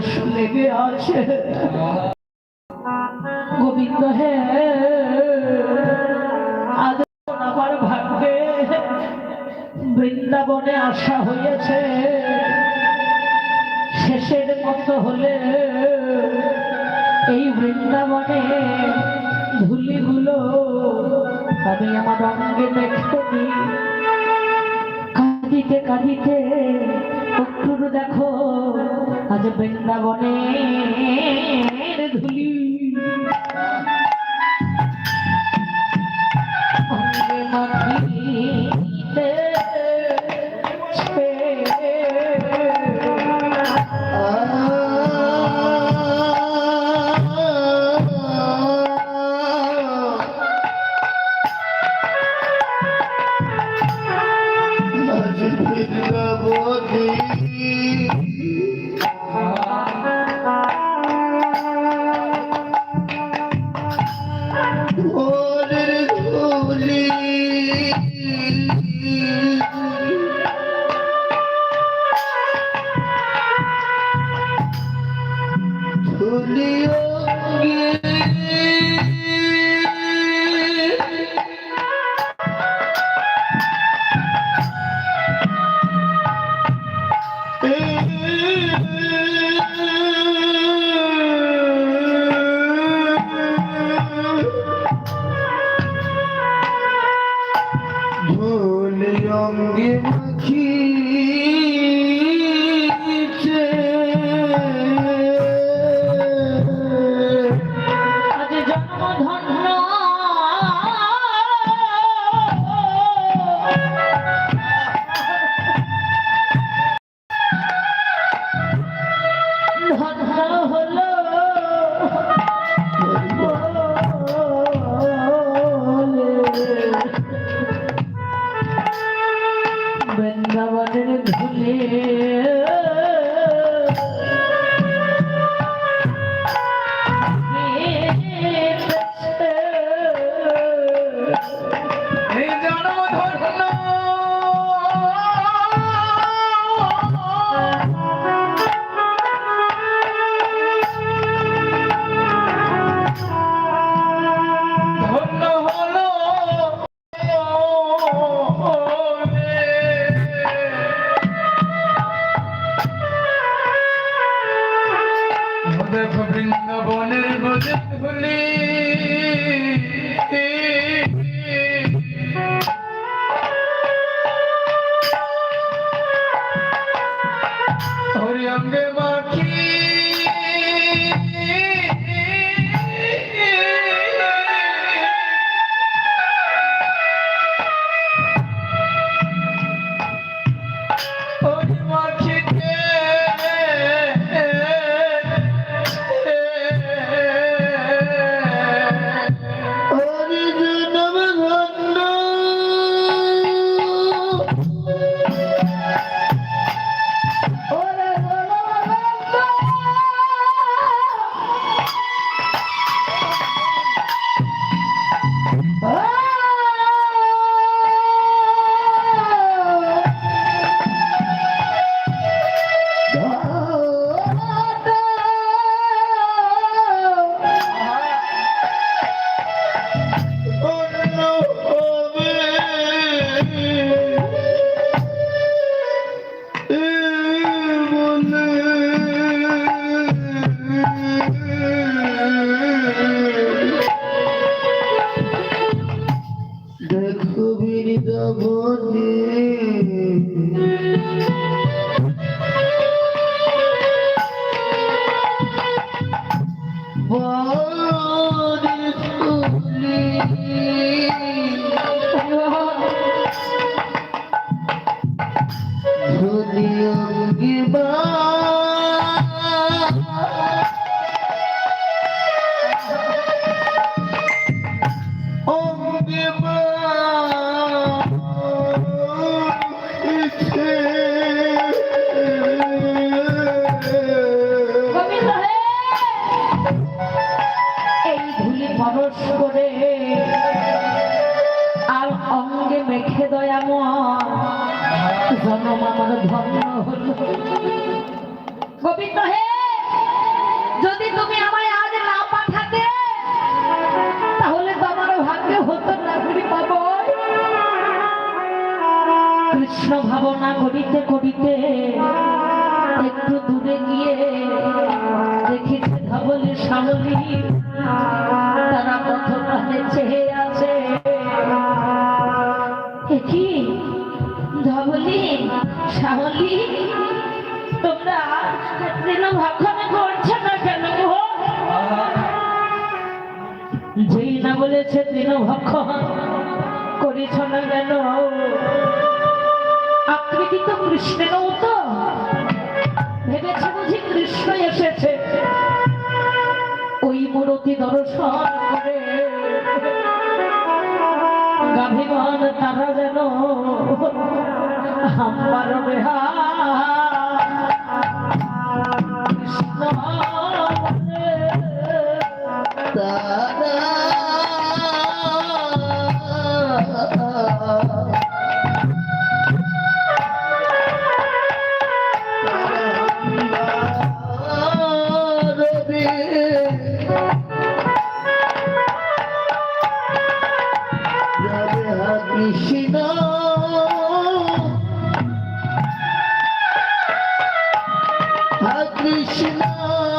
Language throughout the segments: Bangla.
পরশ লেগে আছে গোবিন্দ হে আজ আমার ভাগ্যে, বৃন্দাবনে আসা হয়েছে। শেষের মতো হলে এই বৃন্দাবনে ধুলিগুলো আমি আমার অঙ্গে দেখতে দিই কাঁদিতে কাঁদিতে একটু দেখো আজ বৃন্দাবনের ধুলি। ধুলি Whoa. খরচ করে আর অঙ্গে মেখে দয়াময় জনম আমার ধন্য হল। গোবিন্দ হে, যদি তুমি আমায় আজ না পাঠাতে, তাহলে তো আমার ভাগ্যে হতো না তুমি পাবো কৃষ্ণ ভাবনা করিতে করিতে একটু দূরে গিয়ে দেখি ধবলি শাবলী তারা পথ প্রাণে চেয়ে আছে। কি? ধবলি? না কেন? যেই না বলেছে দিন ভক্ষণ করেছ তো কৃষ্ণেরও তো। ভেবেছে বুঝি কৃষ্ণ এসেছে। মূরতি দর্শন করে। গাভীগণ তারা যেন আমার বেহা হা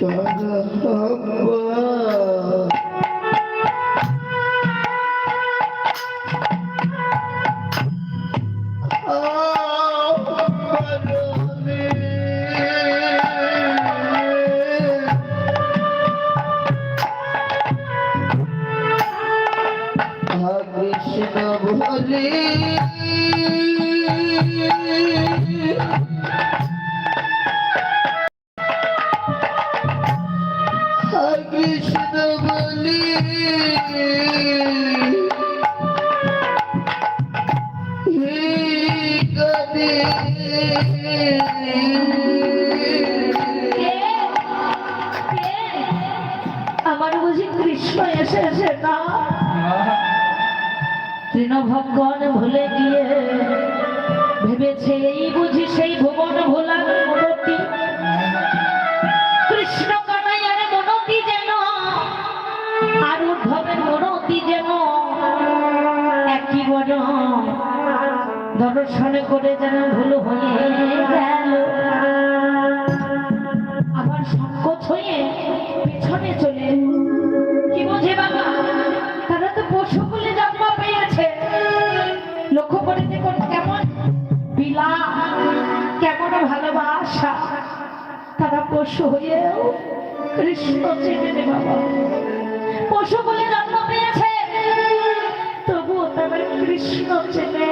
小哥哥 আমার বুঝি কৃষ্ণ এসেছে না। তৃণভগণ ভুলে গিয়ে ভেবেছে এই বুঝি বড় দর্শন করে যেন ভুল হয়ে গেল। আবার সংকোচ হয়ে পেছনে চলে কি বাবা? তারা তো পশু বলে জন্ম পেয়েছে। লক্ষ্য করে দেখুন কেমন বিলা কেমন ভালোবাসা। তারা পশু হয়েও কৃষ্ণ চেনে বাবা। পশু বলে জন্ম পেয়েছে। তবুও কৃষ্ণ চেনে।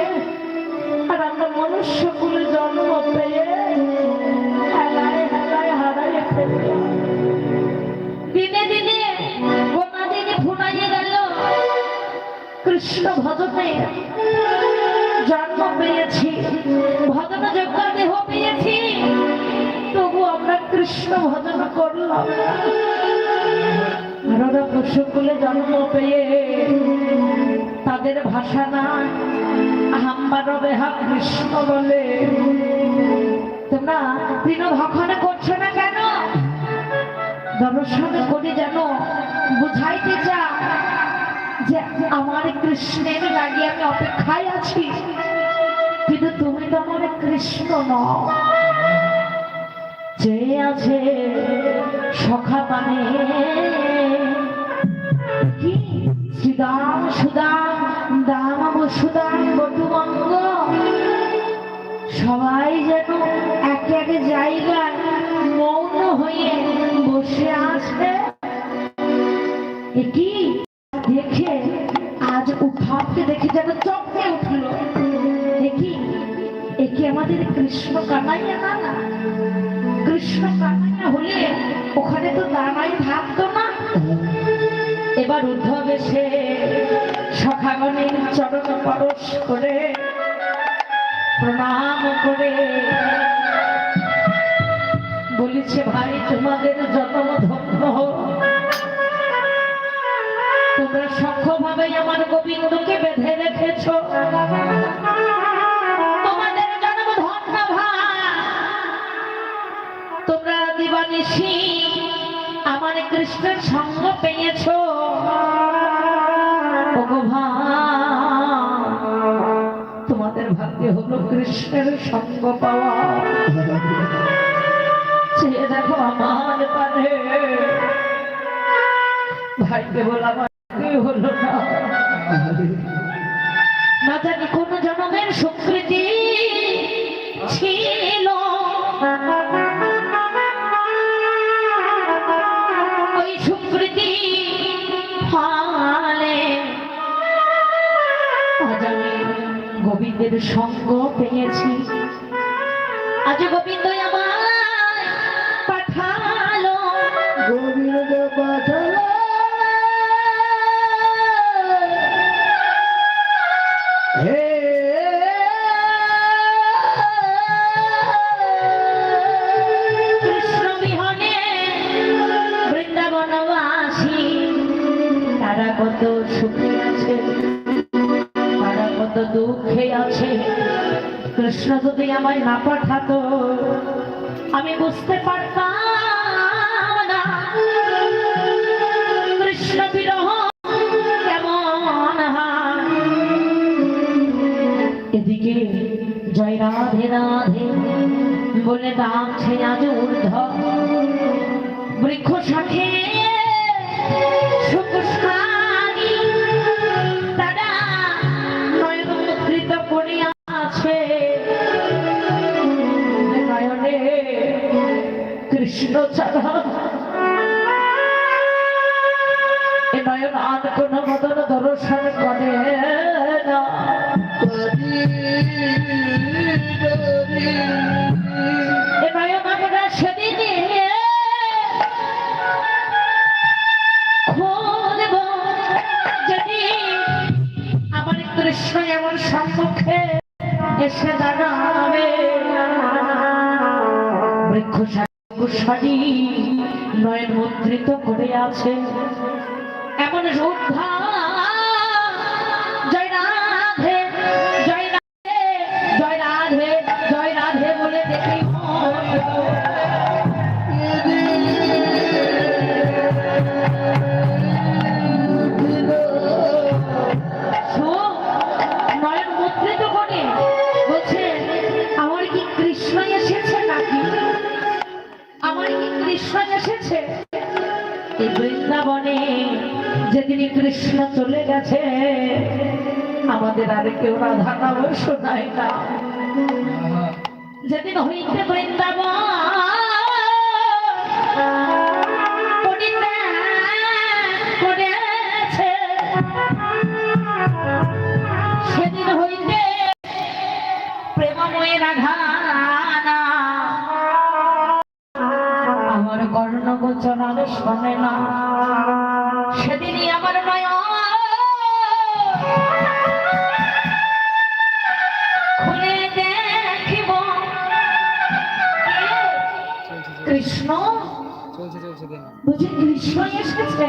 আর আমরা মনুষ্য কুলে জন্ম পেয়ে হেলায় হেলায় হারায় ফেললাম দিনে দিনে গোনা দিনে ফুনাইয়ে গেল, কৃষ্ণ ভজনে জন্ম পেয়েছি। ভজন যোগ্য দেহ পেয়েছি তবু আমরা কৃষ্ণ ভজন করলাম। আর ওরা পশুকুলে জন্ম পেয়ে তাদের ভাষা না হাম্বার বেহা কৃষ্ণ বলে। তোমরা তৃণ ভক্ষণ করছ না কেন? দর্শন করে যেন বুঝাইতে চা যে আমার কৃষ্ণের লাগে আমি অপেক্ষায় আছি। কিন্তু তুমি তো আমার কৃষ্ণ নও। যে আছে সখা মানে কি? শ্রীদাম সুদাম সবাই যেন এক এক জায়গায় মৌন হয়ে বসে আছে এ কি দেখে আজ উঠাবকে দেখে যেন চমকে উঠল। দেখি এ কি আমাদের কৃষ্ণ কানাইয়া না না কৃষ্ণ কানাইয়া হলে ওখানে তো দাঁড়াই থাকতো না। এবার উদ্ধব এসে সখাগণের চরণ পরশ করে, প্রণাম করে বলেছে, ভাই, তোমাদের ধন্য। তোমরা আমার গোবিন্দকে বেঁধে রেখেছ তোমাদের জন্ম ধন্য তোমরা আমার কৃষ্ণের সঙ্গ পেয়েছ কৃষ্ণের সঙ্গ পাওয়া। চেয়ে দেখো আমার পানে ভাইকে বল হলো না। না জানি কোন জনমের সুকৃতি ছিল গোবিন্দের সঙ্গ পেয়েছি। আজ গোবিন্দ আমায় পাঠালো। গোবিন্দ পাঠালো। হে কৃষ্ণ বিহনে বৃন্দাবনবাসী তারা কত সুখে। কৃষ্ণ যদি আমায় না পাঠাতো, আমি বুঝতে পারতাম না। কৃষ্ণ বিরহ কেমন এদিকে জয় রাধে রাধে বলে ডাকছে আজ ঊর্ধ্ব। বৃক্ষ শাখে সম্মুখে এসে দাঁড়াবে। বৃক্ষ নয় নয়ন মুদ্রিত করে আছে। যেদিন কৃষ্ণ চলে গেছে। আমাদের আর কেউ রাধা নাম শোনায় না। যেদিন হইতে বৃন্দাবন আমার কর্ণ গোচর শোনে না। সেদিনই আমার নয় খুলে দেখিব। কৃষ্ণ? বুঝি কৃষ্ণ এসেছে?